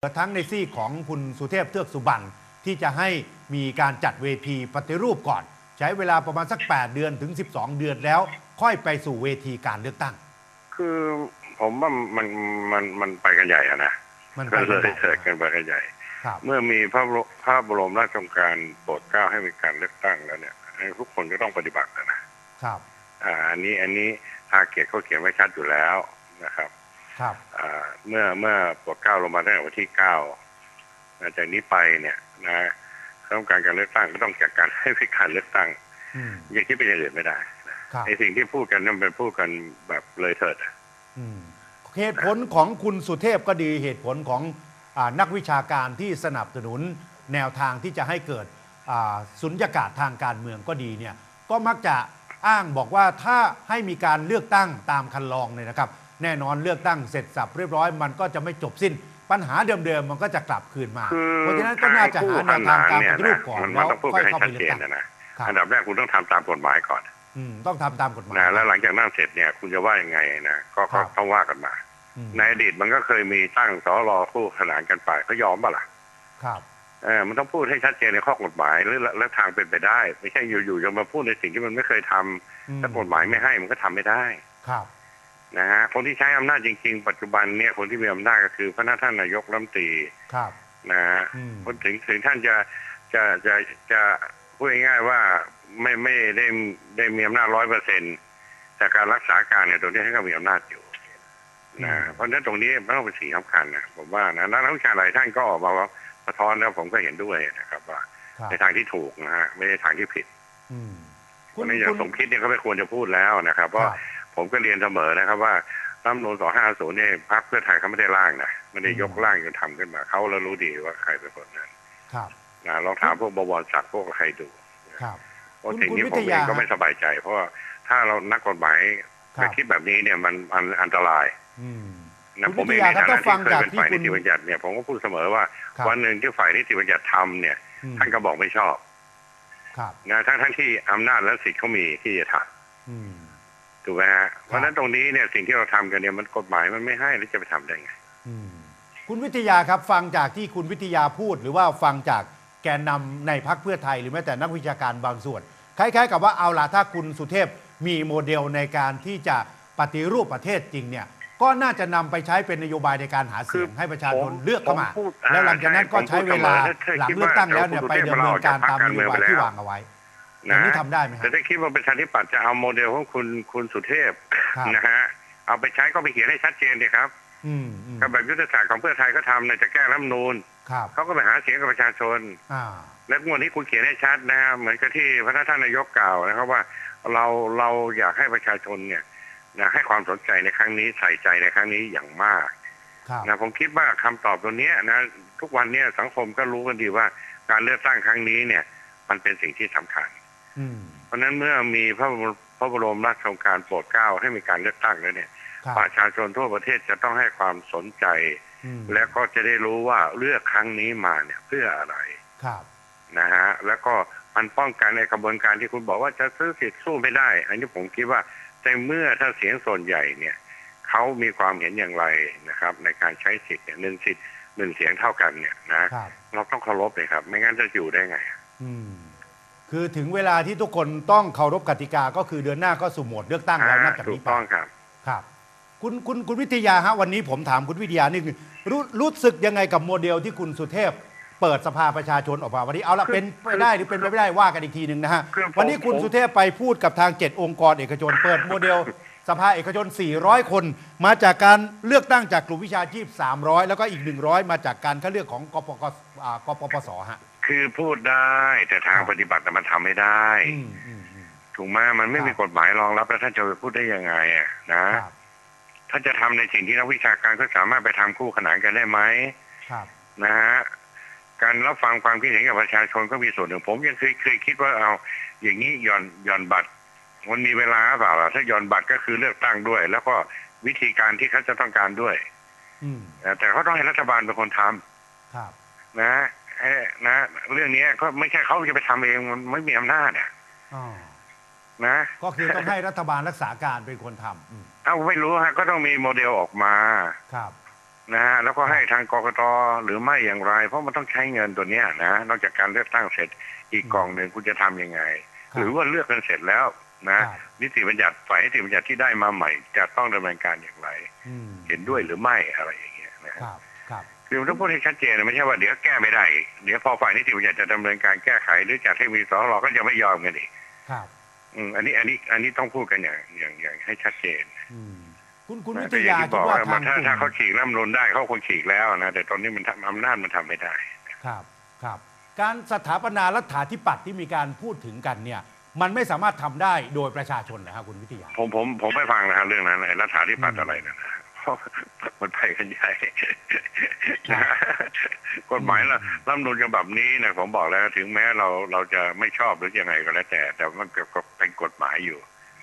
ทั้งในซี่ของคุณสุเทพเทือกสุบรรณที่จะให้มีการจัดเวทีปฏิรูปก่อน ใช้เวลาประมาณสัก 8 เดือนถึง 12 เดือนแล้ว ค่อยไปสู่เวทีการเลือกตั้ง คือผมว่ามันมันมันไปกันใหญ่อะนะมันไปก็เลกันยใหญ่เกิดกันไปกันใหญ่ครับเมื่อมีพระบรพระบรมราชโองการโปรดเกล้าให้มีการเลือกตั้งแล้วเนี่ยทุกคนก็ต้องปฏิบัตินะครับ อ่าอันนี้อันนี้ทาเกียรเขาเขียนไว้ชัดอยู่แล้วนะครับครับอ่า เมื่อเมื่อโปรดเกล้าลงมาตั้งแต่วันที่เก้าจากนี้ไปเนี่ยนะต้องการการเลือกตั้งก็ต้องจัดการให้มีการเลือกตั้งอืมอย่าคิดเป็นอย่างอื่นไม่ได้ครับไอ้สิ่งที่พูดกันนั่นเป็นพูดกันแบบเลยเถิดอะอืมเหตุผลของคุณสุเทพก็ดีเหตุผลของอานักวิชาการที่สนับสนุนแนวทางที่จะให้เกิดอ่าสุญญากาศทางการเมืองก็ดีเนี่ยก็มักจะอ้างบอกว่าถ้าให้มีการเลือกตั้งตามคันลองเนี่ยนะครับ แน่นอนเลือกตั้งเสร็จสับเรียบร้อยมันก็จะไม่จบสิ้น ปัญหาเดิมๆมันก็จะกลับคืนมาคือเพราะฉะนั้นก็น่าจะหาแนวทางการปฏิรูปก่อนมันแล้วต้องพูดค่อยให้เข้าชัไปดเลือเจกนตั้งนะนะครับอันดับแรกคุณต้องทำตามกฎหมายก่อนอืมต้องทำตามกฎหมายนะแล้วหลังจากนั้นเสร็จเนี่ยคุณจะว่ายังไงนะก็ครัก็บต้องว่ากันมาอืมในอดีตมันก็เคยมีตั้งสอรอคู่ขนานกันไปเขายอมป่ะล่ะครับเออมันต้องพูดให้ชัดเจนในข้อกฎหมายหรือและทางเป็นไปได้ ไม่ใช่อยู่ๆจะมาพูดในสิ่งที่มันไม่เคยทำอืมถ้ากฎหมายไม่ให้มันก็ทำไม่ได้ ครับ นะฮะคนที่ใช้อำนาจจริง ๆ ปัจจุบันเนี่ยคนที่มีอำนาจก็คือพระท่านนายกรัฐมนตรีครับนะฮะอืมคนถึงถึงท่านจะจะจะจะพูดง่ายๆว่าไม่ไม่ได้ได้มีอำนาจร้อยเปอร์เซ็นแต่การรักษาการเนี่ยตรงนี้ท่านก็มีอำนาจอยู่นะเพราะฉะนั้นตรงนี้มันต้องเป็นสิ่งสำคัญนะผมว่านะนักวิชาหลายท่านก็ออกมาว่าสะท้อนแล้วผมก็เห็นด้วยนะครับ ว่าครับในทางที่ถูกนะฮะไม่ใช่ทางที่ผิดอืมวันนี้อย่างสมคิดเนี่ยเขาไม่ควรจะพูดแล้วนะครับเพราะครับ ผมก็เรียนเสมอนะครับว่ารัฐธรรมนูล250เนี่ยพรรคเพื่อไทยเขาไม่ได้ร่างนะไม่ได้ยกร่างจนทำขึ้นมาเขาแล้วรู้ดีว่าใครเป็นคนนั้นครับนะลองถามพวกบวรศักดิ์พวกใครดูครับเพราะคุณสิ่งนี้คุณผมวิทเอยางก็ไม่สบายใจ เพราะว่าถ้าเรานักกฎหมายครัไปบคิดแบบนี้เนี่ยมันมันอันตรายอืมนะคุณผมเองวิทยาในครับฐานะถ้าฟัที่งเคยจากเป็นที่ฝ่ายคุนิณติบัญญัติเนี่ยผมก็พูดเสมอว่าครับวันหนึ่งที่ฝ่ายนิติบัญญัติทำเนี่ยอืมท่านก็บอกไม่ชอบครับนะทั้งทั้งที่อำนาจและสิทธิ์เขามีที่จะทอืมำ ถูกไหมฮะเพราะฉะนั้นตรงนี้เนี่ยสิ่งที่เราทำกันเนี่ยมันกฎหมายมันไม่ให้แล้วจะไปทำได้ไงอืมคุณวิทยาครับฟังจากที่คุณวิทยาพูด หรือว่าฟังจากแกนนำในพักเพื่อไทย หรือแม้แต่นักวิชาการบางส่วน คล้าย ๆ กับว่าเอาล่ะถ้าคุณสุเทพมีโมเดลในการที่จะปฏิรูปประเทศจริงเนี่ยก็น่าจะนำไปใช้เป็นนโยบายในการหาเสียงให้ประชาชนผมเลือกเข้ามาผมพูดแล้วหลังจากนั้นก็ใช้เวลาผมพูดเสมอหลังถ้าคิดเลือกตั้งว่าแล้วเนี่ยไปคุณสุดำเทพเนินการตามนโยบายที่เราจะพักการเมืองไปแล้ววางเอาไว้ อย่างนี้ทำได้ไหมฮะแต่ถ้าคิดว่าประชาธิปัตย์จะเอาโมเดลของคุณคุณสุเทพครับนะฮะเอาไปใช้ก็ไปเขียนให้ชัดเจนเลยครับอืมอืมกับแบบยุทธศาสตร์ของเพื่อไทยก็ทำในจะแก้รัฐธรรมนูญครับเขาก็ไปหาเสียงกับประชาชนอ่าและงวดนี้คุณเขียนให้ชัดนะฮะเหมือนกับที่พระท่านนายกกล่าวนะครับว่าเราเราอยากให้ประชาชนเนี่ยนะให้ความสนใจในครั้งนี้ใส่ใจในครั้งนี้อย่างมากครับนะผมคิดว่าคำตอบตัวเนี้ยนะทุกวันเนี้ยสังคมก็รู้กันดีว่าการเลือกตั้งครั้งนี้เนี่ย มันเป็นสิ่งที่สำคัญอืม เพราะฉะนั้นเมื่อมีพระบรมพระบรมราชโองการโปรดเกล้าให้มีการเลือกตั้งแล้วเนี่ยครับประชาชนทั่วประเทศจะต้องให้ความสนใจอืมและก็จะได้รู้ว่าเลือกครั้งนี้มาเนี่ยเพื่ออะไรครับนะฮะแล้วก็มันป้องกันในกระบวนการที่คุณบอกว่าจะซื้อสิทธิ์สู้ไม่ได้ อันนี้ผมคิดว่าแต่เมื่อถ้าเสียงส่วนใหญ่เนี่ยเขามีความเห็นอย่างไรนะครับ ในการใช้สิทธิ์เนี่ยหนึ่งสิทธิ์หนึ่งเสียงเท่ากันเนี่ยนะครับเราต้องเคารพเลยครับ ไม่งั้นจะอยู่ได้ไง อืม คือถึงเวลาที่ทุกคนต้องเคารพกติกาก็คือเดือนหน้าก็สู่โหมดเลือกตั้งแล้วนับจากถูนี้กไปต้องครับครับ คุณคุณคุณวิทยาฮะวันนี้ผมถามคุณวิทยานี่คือรู้รู้สึกยังไงกับโมเดลที่คุณสุเทพ เปิดสภาประชาชนออกมาวันนี้เอาละคือเป็นไปได้หรือเป็นไปไม่ได้ว่ากันอีกทีหนึ่งนะฮะคือผมวันนี้คุณผมสุเทพไปพูดกับทางเจ็ดองค์กรเอกชน เปิดโมเดล สภาเอกชน 400 คน มาจากการเลือกตั้งจากกลุ่มวิชาชีพ 300 แล้วก็อีก 100 มาจากการคัดเลือกของกปกอ่ากปปสฮะ คือพูดได้แต่ทางครับปฏิบัติน่ะมันทำไม่ได้อืมอืมอืมถูกไหมมันไม่ครับมีกฎหมายรองรับแล้วท่านจะไปพูดได้ยังไงอะนะครับถ้านจะทำในสิ่งที่นักวิชาการเขาสามารถไปทำคู่ขนานกันได้ไหมครับนะฮะการรับฟังความคิดเห็นกับประชาชนก็มีส่วนหนึ่งผมยังเคยเคยคิดว่าเอา อย่างนี้หย่อนหย่อนบัตร มันมีเวลาหรือเปล่าล่ะถ้าหย่อนบัตรก็คือเลือกตั้งด้วย แล้วก็วิธีการที่เขาจะต้องการด้วย อืมเอ่อแต่เขาต้องให้รัฐบาลเป็นคนทำครับ นะเอ้นะ เรื่องนี้ก็ไม่ใช่เขาจะไปทำเองมันไม่มีอำนาจอะอ๋อนะ ก็คือต้องให้รัฐบาลรักษาการเป็นคนทำอืมเอาไม่รู้ฮะก็ต้องมีโมเดลออกมาครับนะฮะแล้วก็ให้ทางกกตหรือไม่อย่างไร เพราะมันต้องใช้เงินตัวเนี้ยนะนอกจากการเลือกตั้งเสร็จอีกกองหนึ่งคุณจะทำยังไงครับหรือว่าเลือกกันเสร็จแล้ว นะครับนิติบัญญัติฝ่ายนิติบัญญัติที่ได้มาใหม่ จะต้องดำเนินการอย่างไรอืมเห็นด้วยหรือไม่อะไรอย่างเงี้ยนะคฮะรับครับคือมันต้องพูดให้ชัดเจนนะไม่ใช่ว่าเดี๋ยวแก้ไม่ได้อีกเดี๋ยวพอฝ่ายนิติบัญญัติจะดำเนินการแก้ไข หรือจากเทคนิคสรก็จะไม่ยอมกันอีกครับอืมอันนี้อันนี้อันนี้ต้องพูดกันอย่างอย่างอย่างให้ชัดเจนอืมคุณคุณนะวิทแต่อย่ายางที่คิบดอกว่าว่าทางถ้ากลุ่ถ้ามเขาฉีกรัฐธรรมนูนได้เขาคงฉีกแล้วนะแต่ตอนนี้มันทำอำนาจมันทำไม่ได้ ครับครับ การสถาปนารัฐาธิปัตย์ที่มีการพูดถึงกันเนี่ย มันไม่สามารถทำได้โดยประชาชนนะครับคุณวิทยา ผมผมผมไม่ฟังนะฮะเรื่องนั้นไอ้รัฐาธิปัตอืย์มอะไรนะนะเพราะมันไปกันใหญ่ครับกฎหมายละอืมรัฐธรรมนูญฉบับนี้นะผมบอกแล้วถึงแม้เราเราจะไม่ชอบหรือยังไงก็แล้วแต่ แต่มันก็ก็เป็นกฎหมายอยู่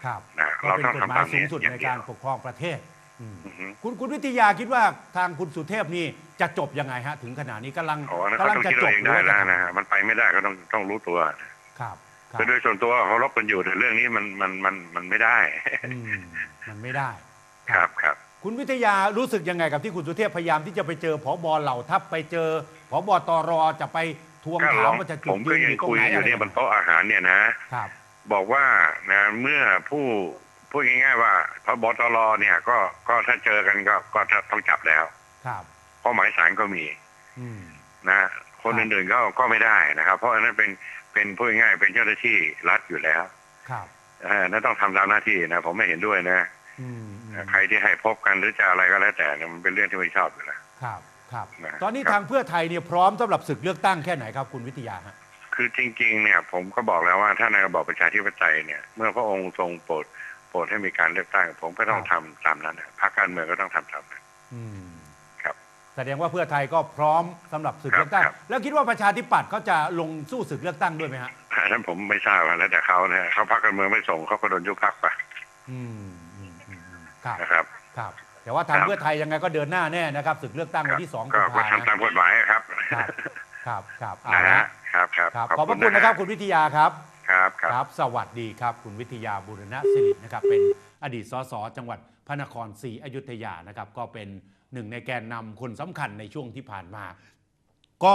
ครับนะก็เราเป็นต้องกฎทำหมายตามสูนี้งสุดอย่าในงเดีกายวรปกครองประเทศอืมอือฮึคุณคุณวิทยาคิดว่าทางคุณสุเทพนี่จะจบยังไงฮะ ถึงขนาดนี้กำลังโอ้นั้นกำเขาลังต้องจะคิดจเอาบเองได้แล้วนะฮะมันไปไม่ได้ก็ต้องต้องรู้ตัวครับครับ แต่โดยส่วนตัวเขารบกันอยู่แต่เรื่องนี้มันมันมันมันไม่ได้อืมมันไม่ได้ ครับครับคุณวิทยารู้สึกยังไงกับที่คุณสุเทพพยายามที่จะไปเจอผบเหล่าทัพไปเจอผบตรจะไปทวงก็ถาลมองว่าจะจุผดมยืก็นอยังยู่ตรงคุยไหนอยู่อะไรเนี่ยบนโต๊ะอาหารเนี่ยนะครับ บอกว่านะเมื่อผู้พูดง่ายๆว่าพบตรเนี่ยก็ก็ถ้าเจอกันก็ก็ต้องจับแล้ว ครับเพราะหมายสารก็มีอืมนะคนครับอื่นๆก็ก็ไม่ได้นะครับ เพราะอันนั้นเป็น เป็นพูดง่ายๆเป็นเจ้าหน้าที่รัฐอยู่แล้ว ครับเออนั่นต้องทำตามหน้าที่นะผมไม่เห็นด้วยนะอืมอืมใครที่ให้พบกันหรือจะอะไรก็แล้วแต่เนี่ยมันเป็นเรื่องที่ไม่ชอบอยู่แล้วครับ ครับนะตอนนี้ครับทางเพื่อไทยเนี่ยพร้อมสำหรับศึกเลือกตั้งแค่ไหนครับคุณวิทยาฮะคือจริง ๆ เนี่ย ผมก็บอกแล้วว่าถ้าในระบอบประชาธิปไตยเนี่ยเมื่อพระองค์ทรงโปรดโปรดให้มีการเลือกตั้ง ผมก็ต้องครัทำบตามนั้นนะพรรคการเมืองก็ต้องทำตามนั้นอืมครับ แสดงว่าเพื่อไทยก็พร้อมสำหรับศึกครับเลือกตั้งครับแล้วคิดว่าประชาธิปัตย์เขาจะลงสู้ศึกเลือกตั้งด้วยไหมฮะอันนั้นผมไม่ทราบอะแล้วแต่เขานะเขาพรรคการเมืองไม่ส่งเขาก็โดนยุบพรรคไปอืมอืมอืมอืมครับนะครับครับ แต่ว่าทางครับเพื่อไทยยังไงก็เดินหน้าแน่นะครับศึกเลือกตั้งวันที่สองก็กุมก็ภาทำตามนะกฎหมายครับ ครับครับครับเอานะละฮะครับครับครับขอบพระคุณนะครับคุณวิทยาครับครับครับครับ สวัสดีครับ คุณวิทยาบุรณสิรินะครับ เป็นอดีตสสจังหวัดพระนครศรีอยุธยานะครับ ก็เป็น หนึ่งในแกนนำคนสำคัญในช่วงที่ผ่านมา ก็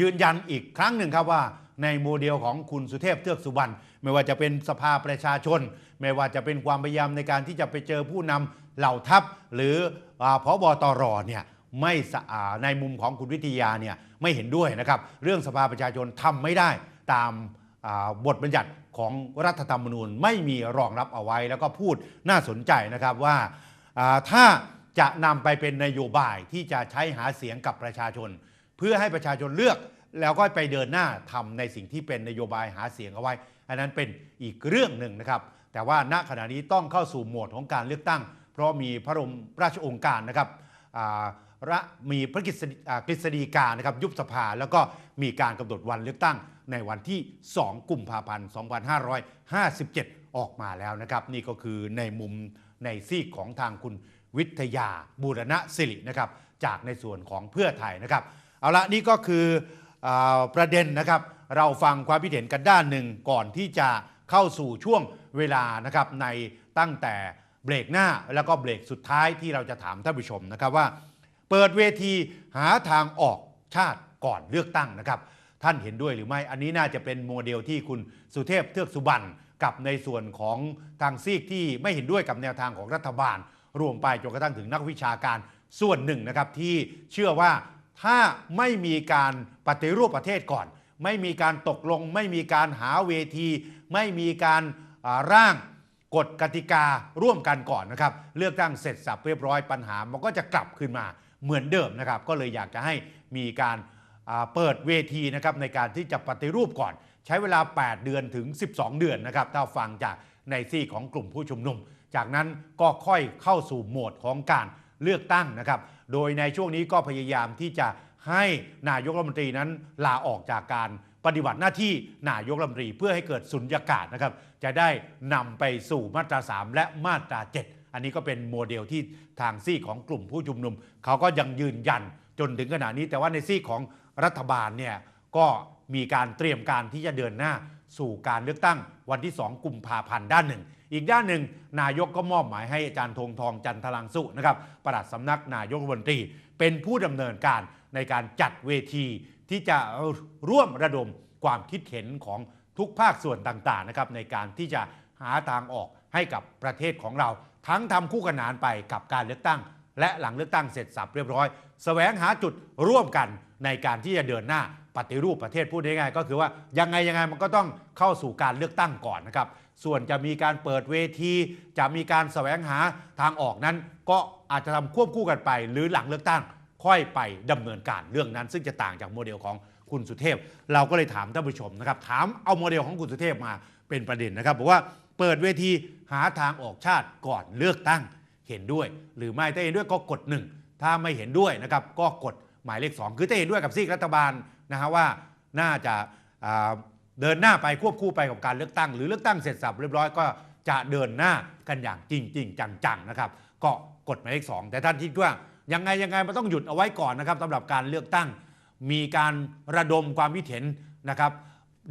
ยืนยันอีกครั้งหนึ่งครับว่า ในโมเดลของคุณสุเทพเทือกสุบรรณไม่ว่าจะเป็นสภาประชาชน ไม่ว่าจะเป็นความพยายามในการที่จะไปเจอผู้นำเหล่าทัพ หรืออาพบตรเนี่ยไม่สะอาในมุมของคุณวิทยาเนี่ยไม่เห็นด้วยนะครับ เรื่องสภาประชาชนทำไม่ได้ตามบทบัญญัติของรัฐธรรมนูญไม่มีรองรับเอาไว้แล้วก็พูดน่าสนใจนะครับว่าถ้า จะนำไปเป็นนโยบายที่จะใช้หาเสียงกับประชาชน เพื่อให้ประชาชนเลือกแล้วก็ไปเดินหน้าทำในสิ่งที่เป็นนโยบายหาเสียงเอาไว้ อันนั้นเป็นอีกเรื่องหนึ่งนะครับ แต่ว่าณขณะนี้ต้องเข้าสู่โหมดของการเลือกตั้ง เพราะมีพระบรมราชโองการนะครับระมีพระกฤษฎีอ่ากฤษฎีกานะครับยุบสภาแล้วก็มีการกำหนดวันเลือกตั้งในวันที่ 2 กุมภาพันธ์ 2557 ออกมาแล้วนะครับ นี่ก็คือในมุมในซีกของทางคุณ วิทยาบูรณะสิรินะครับจากในส่วนของเพื่อไทยนะครับ เอาละนี่ก็คืออประเด็นนะครับ เราฟังความคิดเห็นกันด้านหนึ่งก่อนที่จะเข้าสู่ช่วงเวลานะครับในตั้งแต่เบรกหน้าแล้วก็เบรกสุดท้ายที่เราจะถามท่านผู้ชมนะครับว่า เปิดเวทีหาทางออกชาติก่อนเลือกตั้งนะครับ ท่านเห็นด้วยหรือไม่ อันนี้น่าจะเป็นโมเดลที่คุณสุเทพเทือกสุบรรณกับในส่วนของทางซีกที่ไม่เห็นด้วยกับแนวทางของรัฐบาล รวมไปจนกระทั่งถึงนักวิชาการส่วนหนึ่งนะครับที่เชื่อว่าถ้าไม่มีการปฏิรูปประเทศก่อน ไม่มีการตกลง ไม่มีการหาเวที ไม่มีการร่างกฎกติการ่วมกันก่อนนะครับ เลือกตั้งเสร็จสับเรียบร้อยปัญหา มันก็จะกลับคืนมาเหมือนเดิมนะครับ ก็เลยอยากจะให้มีการเปิดเวทีนะครับในการที่จะปฏิรูปก่อน ใช้เวลา 8 เดือนถึง 12 เดือนนะครับถ้าฟังจากในซี่ของกลุ่มผู้ชุมนุม จากนั้นก็ค่อยเข้าสู่โหมดของการเลือกตั้งนะครับ โดยในช่วงนี้ก็พยายามที่จะให้นายกรัฐมนตรีนั้นลาออกจากการปฏิบัติหน้าที่นายกรัฐมนตรีเพื่อให้เกิดสุญญากาศนะครับ จะได้นำไปสู่มาตรา 3 และมาตรา 7 อันนี้ก็เป็นโมเดลที่ทางซี่ของกลุ่มผู้ชุมนุม เขาก็ยังยืนยันจนถึงขณะนี้ แต่ว่าในซี่ของรัฐบาลเนี่ยก็มีการเตรียมการที่จะเดินหน้าสู่การเลือกตั้ง วันที่ 2 กุมภาพันธ์ด้านหนึ่ง อีกด้านหนึ่ง นายกก็มอบหมายให้อาจารย์ธงทองจันทรังสุนะครับปลัดสำนักนายกรัฐมนตรี เป็นผู้ดำเนินการในการจัดเวทีที่จะร่วมระดมความคิดเห็นของทุกภาคส่วนต่างๆนะครับในการที่จะหาทางออกให้กับประเทศของเรา ทั้งทำคู่ขนานไปกับการเลือกตั้ง และหลังเลือกตั้งเสร็จสับเรียบร้อยแสวงหาจุดร่วมกันในการที่จะเดินหน้าปฏิรูปประเทศพูดง่ายๆก็คือว่ายังไงยังไงมันก็ต้องเข้าสู่การเลือกตั้งก่อนนะครับ ส่วนจะมีการเปิดเวที จะมีการแสวงหาทางออกนั้น ก็อาจจะทำควบคู่กันไป หรือหลังเลือกตั้งค่อยไปดำเนินการเรื่องนั้น ซึ่งจะต่างจากโมเดลของคุณสุเทพ เราก็เลยถามท่านผู้ชมนะครับ ถามเอาโมเดลของคุณสุเทพมาเป็นประเด็นนะครับบอกว่าเปิดเวทีหาทางออกชาติก่อนเลือกตั้ง เห็นด้วย หรือไม่ถ้าเห็นด้วยก็กดหนึ่งถ้าไม่เห็นด้วยนะครับก็กดหมายเลข 2 คือถ้าเห็นด้วยกับซีกรัฐบาลนะฮะว่าน่าจะอ่าเดินหน้าไปควบคู่ไปกับการเลือกตั้ง หรือเลือกตั้งเสร็จสับเรียบร้อยก็จะเดินหน้ากันอย่างจริงจริงจังๆนะครับก็กดหมายเลข 2 แต่ท่านคิดว่ายังไงยังไงมันต้องหยุดเอาไว้ก่อนนะครับสำหรับการเลือกตั้ง มีการระดมความคิดเห็นนะครับ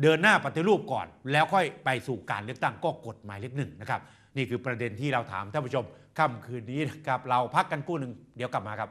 เดินหน้าปฏิรูปก่อน แล้วค่อยไปสู่การเลือกตั้งก็กฎหมายเลขหนึ่งนะครับ นี่คือประเด็นที่เราถามท่านผู้ชมค่ำคืนนี้นะครับเราพักกันกู้หนึ่งเดี๋ยวกลับมาครับ